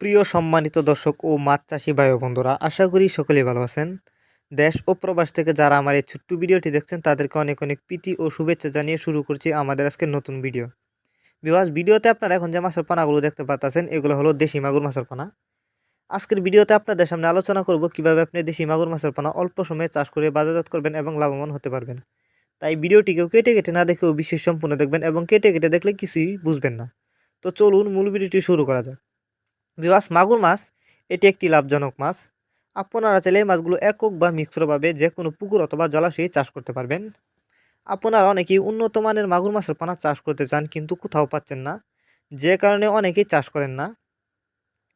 প্রিয় সম্মানিত দর্শক ও মাছ চাষি ভাই বন্ধুরা, আশা করি সকলেই ভালো আছেন। দেশ ও প্রবাস থেকে যারা আমার এই ছোট্ট ভিডিওটি দেখছেন, তাদেরকে অনেক অনেক প্রীতি ও শুভেচ্ছা জানিয়ে শুরু করছি আমাদের আজকের নতুন ভিডিও। বিকজ ভিডিওতে আপনারা এখন যে মাছের পানাগুলো দেখতে পাচ্ছেন এগুলো হলো দেশি মাগুর মাছের পানা। আজকের ভিডিওতে আপনাদের সামনে আলোচনা করব কীভাবে আপনি দেশি মাগুর মাছের পানা অল্প সময়ে চাষ করে বাজারজাত করবেন এবং লাভবান হতে পারবেন। তাই ভিডিওটিকেও কেটে কেটে না দেখেও বিশেষ সম্পূর্ণ দেখবেন এবং কেটে কেটে দেখলে কিছুই বুঝবেন না। তো চলুন মূল ভিডিওটি শুরু করা যাক। বিবাস মাগুর মাছ, এটি একটি লাভজনক মাছ। আপনারা চাইলে এই মাছগুলো একক বা মিশ্রভাবে যে কোনো পুকুর অথবা জলাশয়ে চাষ করতে পারবেন। আপনারা অনেকেই উন্নত মানের মাগুর মাছের পানা চাষ করতে চান কিন্তু কোথাও পাচ্ছেন না, যে কারণে অনেকেই চাষ করেন না।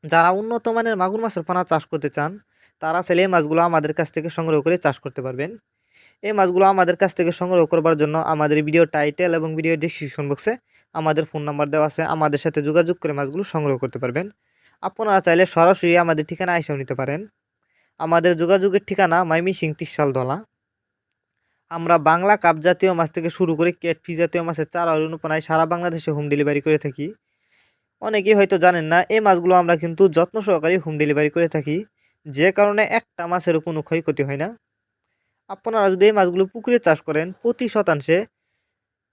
যারা উন্নত মানের মাগুর মাছের পানা চাষ করতে চান, তারা চাইলে এই মাছগুলো আমাদের কাছ থেকে সংগ্রহ করে চাষ করতে পারবেন। এই মাছগুলো আমাদের কাছ থেকে সংগ্রহ করবার জন্য আমাদের ভিডিও টাইটেল এবং ভিডিও ডিসক্রিপশন বক্সে আমাদের ফোন নাম্বার দেওয়া আছে। আমাদের সাথে যোগাযোগ করে মাছগুলো সংগ্রহ করতে পারবেন। আপনারা চাইলে সরাসরি আমাদের ঠিকানা এসেও নিতে পারেন। আমাদের যোগাযোগের ঠিকানা মাইমি সিং তিসাল দলা। আমরা বাংলা কাপ জাতীয় মাছ থেকে শুরু করে ক্যাটফি জাতীয় মাছের চারা অনুপনায় সারা বাংলাদেশে হোম ডেলিভারি করে থাকি। অনেকেই হয়তো জানেন না, এই মাছগুলো আমরা কিন্তু যত্ন সহকারে হোম ডেলিভারি করে থাকি। যে কারণে একটা মাছেরও কোনো ক্ষয়ক্ষতি হয় না। আপনারা যদি এই মাছগুলো পুকুরে চাষ করেন, প্রতি শতাংশে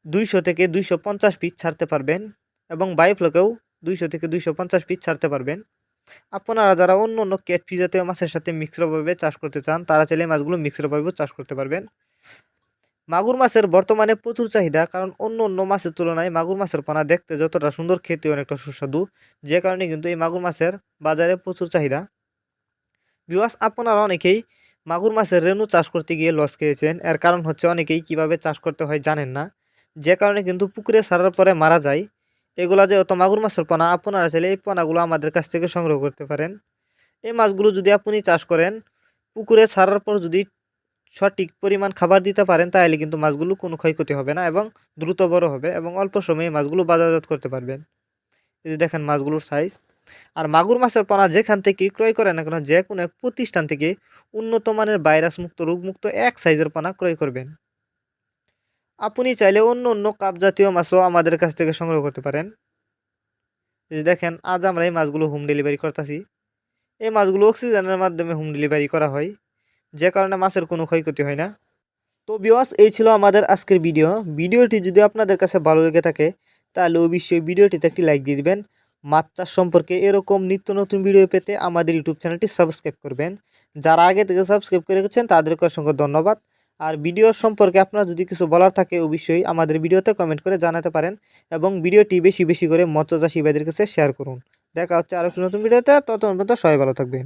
দুইশো থেকে দুইশো পঞ্চাশ পিস ছাড়তে পারবেন এবং বায়োফ্লকেও দুইশো থেকে দুইশো পঞ্চাশ পিস ছাড়তে পারবেন। আপনারা যারা অন্য অন্য ক্যাটফি জাতীয় মাছের সাথে মিশ্রভাবে চাষ করতে চান, তারা চাইলে মাছগুলো মিশ্রভাবেও চাষ করতে পারবেন। মাগুর মাছের বর্তমানে প্রচুর চাহিদা, কারণ অন্য অন্য মাছের তুলনায় মাগুর মাছের পোনা দেখতে যতটা সুন্দর, খেতে অনেকটা সুস্বাদু। যে কারণে কিন্তু এই মাগুর মাছের বাজারে প্রচুর চাহিদা। বিওয়াস আপনারা অনেকেই মাগুর মাছের রেণু চাষ করতে গিয়ে লস খেয়েছেন। এর কারণ হচ্ছে অনেকেই কীভাবে চাষ করতে হয় জানেন না। যে কারণে কিন্তু পুকুরে ছাড়ার পরে মারা যায়। এগুলা যে অত মাগুর মাছের পোনা, আপনারা চাইলে এই পোনাগুলো আমাদের কাছ থেকে সংগ্রহ করতে পারেন। এই মাছগুলো যদি আপনি চাষ করেন, পুকুরে ছাড়ার পর যদি সঠিক পরিমাণ খাবার দিতে পারেন, তাহলে কিন্তু মাছগুলো কোনো ক্ষয়ক্ষতি হবে না এবং দ্রুত বড় হবে এবং অল্প সময়ে মাছগুলো বাজারজাত করতে পারবেন। এই যে দেখেন মাছগুলোর সাইজ আর মাগুর মাছের পোনা যেখান থেকে ক্রয় করেন না কেন, যে কোনো এক প্রতিষ্ঠান থেকে উন্নত মানের ভাইরাস মুক্ত, রোগমুক্ত এক সাইজের পোনা ক্রয় করবেন। আপনি চাইলে অন্য অন্য কাপ জাতীয় মাছও আমাদের কাছ থেকে সংগ্রহ করতে পারেন। দেখেন, আজ আমরা এই মাছগুলো হোম ডেলিভারি করতেছি। এই মাছগুলো অক্সিজেনের মাধ্যমে হোম ডেলিভারি করা হয়। যে কারণে মাছের কোনো ক্ষয়ক্ষতি হয় না। তো বিওয়াস এই ছিল আমাদের আজকের ভিডিও ভিডিওটি যদি আপনাদের কাছে ভালো লেগে থাকে, তাহলে অবশ্যই ভিডিওটিতে একটি লাইক দিয়ে দিবেন। মাছ চাষ সম্পর্কে এরকম নিত্য নতুন ভিডিও পেতে আমাদের ইউটিউব চ্যানেলটি সাবস্ক্রাইব করবেন। যারা আগে থেকে সাবস্ক্রাইব করে রেখেছেন, তাদেরকে অসংখ্য ধন্যবাদ। আর ভিডিও সম্পর্কে আপনার যদি কিছু বলার থাকে, অবশ্যই আমাদের ভিডিওতে কমেন্ট করে জানাতে পারেন এবং ভিডিওটি বেশি বেশি করে মৎস্য চাষি ভাইদের কাছে শেয়ার করুন। দেখা হচ্ছে আরও নতুন ভিডিওতে ততক্ষণ পর্যন্ত সবাই ভালো থাকবেন।